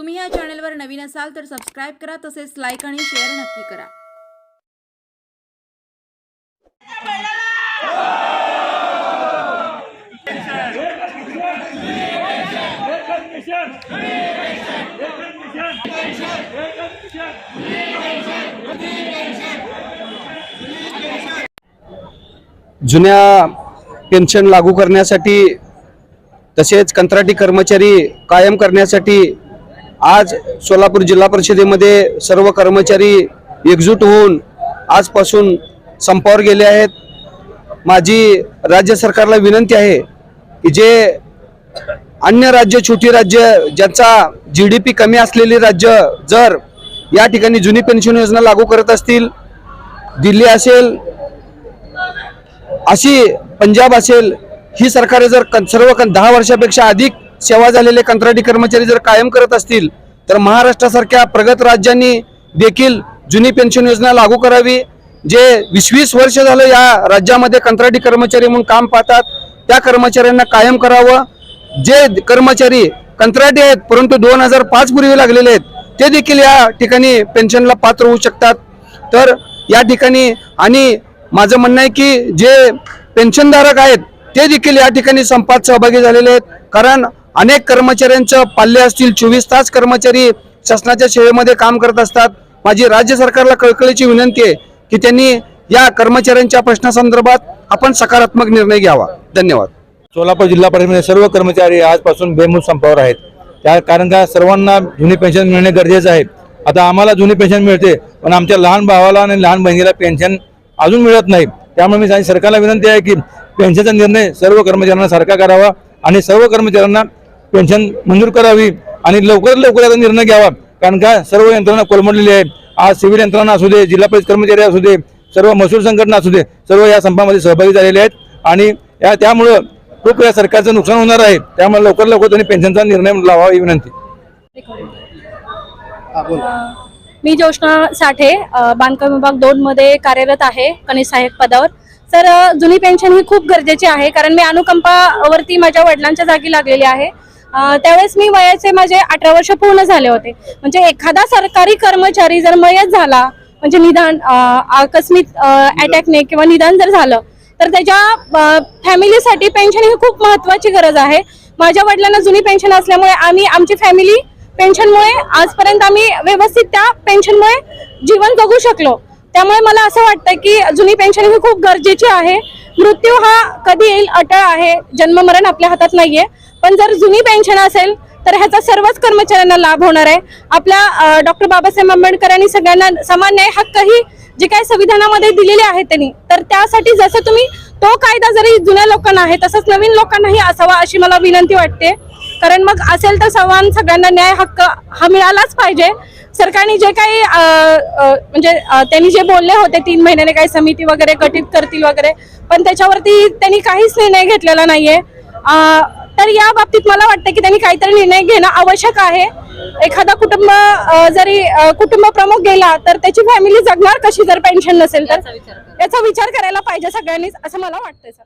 तुम्ही या चॅनलवर नवीन असाल तर सबस्क्राईब करा तसेच लाईक आणि शेअर नक्की करा. जुन्या पेन्शन लागू करण्यासाठी तसेच कंत्राटी कर्मचारी कायम करण्यासाठी आज सोलापूर जिल्हा परिषदेमध्ये सर्व कर्मचारी एकजूट होऊन आजपासून संपावर गेले आहेत. माझी राज्य सरकारला विनंती आहे की जे अन्य राज्य छोटी राज्य ज्यांचा जी डी पी कमी असलेली राज्य जर या ठिकाणी जुनी पेन्शन योजना लागू करत असतील दिल्ली असेल अशी पंजाब असेल ही सरकारे जर सर्व दहा वर्षापेक्षा अधिक सेवा झालेले कंत्राटी कर्मचारी जर कायम करत असतील तर महाराष्ट्रासारख्या प्रगत राज्यांनी देखील जुनी पेन्शन योजना लागू करावी. जे वीस वीस वर्ष झालं या राज्यामध्ये कंत्राटी कर्मचारी म्हणून काम पाहतात त्या कर्मचाऱ्यांना कायम करावं. जे कर्मचारी कंत्राटी आहेत परंतु दोन हजार पाच पूर्वी लागलेले आहेत ते देखील या ठिकाणी पेन्शनला पात्र होऊ शकतात. तर या ठिकाणी आणि माझं म्हणणं आहे की जे पेन्शनधारक आहेत ते देखील या ठिकाणी संपात सहभागी झालेले आहेत. कारण अनेक कर्मचाऱ्यांचं पाल्य असतील चोवीस तास कर्मचारी शासनाच्या सेवेमध्ये काम करत असतात. माझी राज्य सरकारला कळकळीची विनंती आहे की त्यांनी या कर्मचाऱ्यांच्या प्रश्नासंदर्भात आपण सकारात्मक निर्णय घ्यावा. धन्यवाद. सोलापूर जिल्हा परिषदेमध्ये सर्व कर्मचारी आजपासून बेमूस संपावर आहेत. त्या कारण का सर्वांना जुनी पेन्शन मिळणे गरजेचं आहे. आता आम्हाला जुनी पेन्शन मिळते पण आमच्या लहान भावाला आणि लहान बहिणीला पेन्शन अजून मिळत नाही. त्यामुळे मी सरकारला विनंती आहे की पेन्शनचा निर्णय सर्व कर्मचाऱ्यांना सारखा करावा आणि सर्व कर्मचाऱ्यांना पेन्शन मंजूर करावी आणि लवकरात लवकर याचा निर्णय घ्यावा. कारण का सर्व यंत्रणा कोलमडलेली आहे आज सिव्हिल यंत्रणा असू दे जिल्हा परिषद कर्मचारी असू दे सर्व महसूल संघटना असू दे सर्व या संपामध्ये सहभागी झालेले आहेत. आणि या त्यामुळं खूप या सरकारचं नुकसान होणार आहे. त्यामुळे लवकर लवकर त्यांनी पेन्शनचा निर्णय लावावा ही विनंती. मी जोशना साठे बांधकाम विभाग दोन मध्ये कार्यरत आहे कनिष्ठ सहाय्यक पदावर. तर अ, जुनी पेन्शन ही खूप गरजेची आहे कारण मी अनुकंपावरती माझ्या वडिलांच्या जागी लागलेली आहे. त्यावेळेस मी वयाचे माझे अठरा वर्ष पूर्ण झाले होते. म्हणजे एखादा सरकारी कर्मचारी जर मयत झाला म्हणजे निदान आकस्मिक अटॅकने किंवा निदान जर झालं तर त्याच्या फॅमिलीसाठी पेन्शन ही खूप महत्वाची गरज आहे. माझ्या वडिलांना जुनी पेन्शन असल्यामुळे आम्ही आमची फॅमिली पेन्शनमुळे आजपर्यंत आम्ही व्यवस्थित त्या पेन्शनमुळे जीवन जगू शकलो. त्यामुळे मला असं वाटतं की जुनी पेन्शन ही खूप गरजेची आहे. मृत्यू हा कधी येईल अटळ आहे जन्ममरण आपल्या हातात नाहीये. पण जर जुनी पेन्शन असेल तर ह्याचा सर्वच कर्मचाऱ्यांना लाभ होणार आहे. आपल्या डॉक्टर बाबासाहेब आंबेडकरांनी सगळ्यांना समान न्याय हक्कही जे काही संविधानामध्ये दिलेले आहेत त्यांनी तर त्यासाठी जसं तुम्ही तो कायदा जरी जुन्या लोकांना आहे तसंच नवीन लोकांनाही असावा अशी मला विनंती वाटते. कारण मग असेल तर समान सगळ्यांना न्याय हक्क हा मिळालाच पाहिजे. सरकारने जे काही म्हणजे त्यांनी जे बोलले होते तीन महिन्याने काही समिती वगैरे गठीत करतील वगैरे पण त्याच्यावरती त्यांनी काहीच निर्णय घेतलेला नाहीये. तर या बाबतीत मला वाटतं की त्यांनी काहीतरी निर्णय घेणं आवश्यक आहे. एखादा कुटुंब जरी कुटुंब प्रमुख गेला तर त्याची फॅमिली जगणार कशी जर पेन्शन नसेल तर? याचा विचार करायला पाहिजे सगळ्यांनीच असं मला वाटतंय सर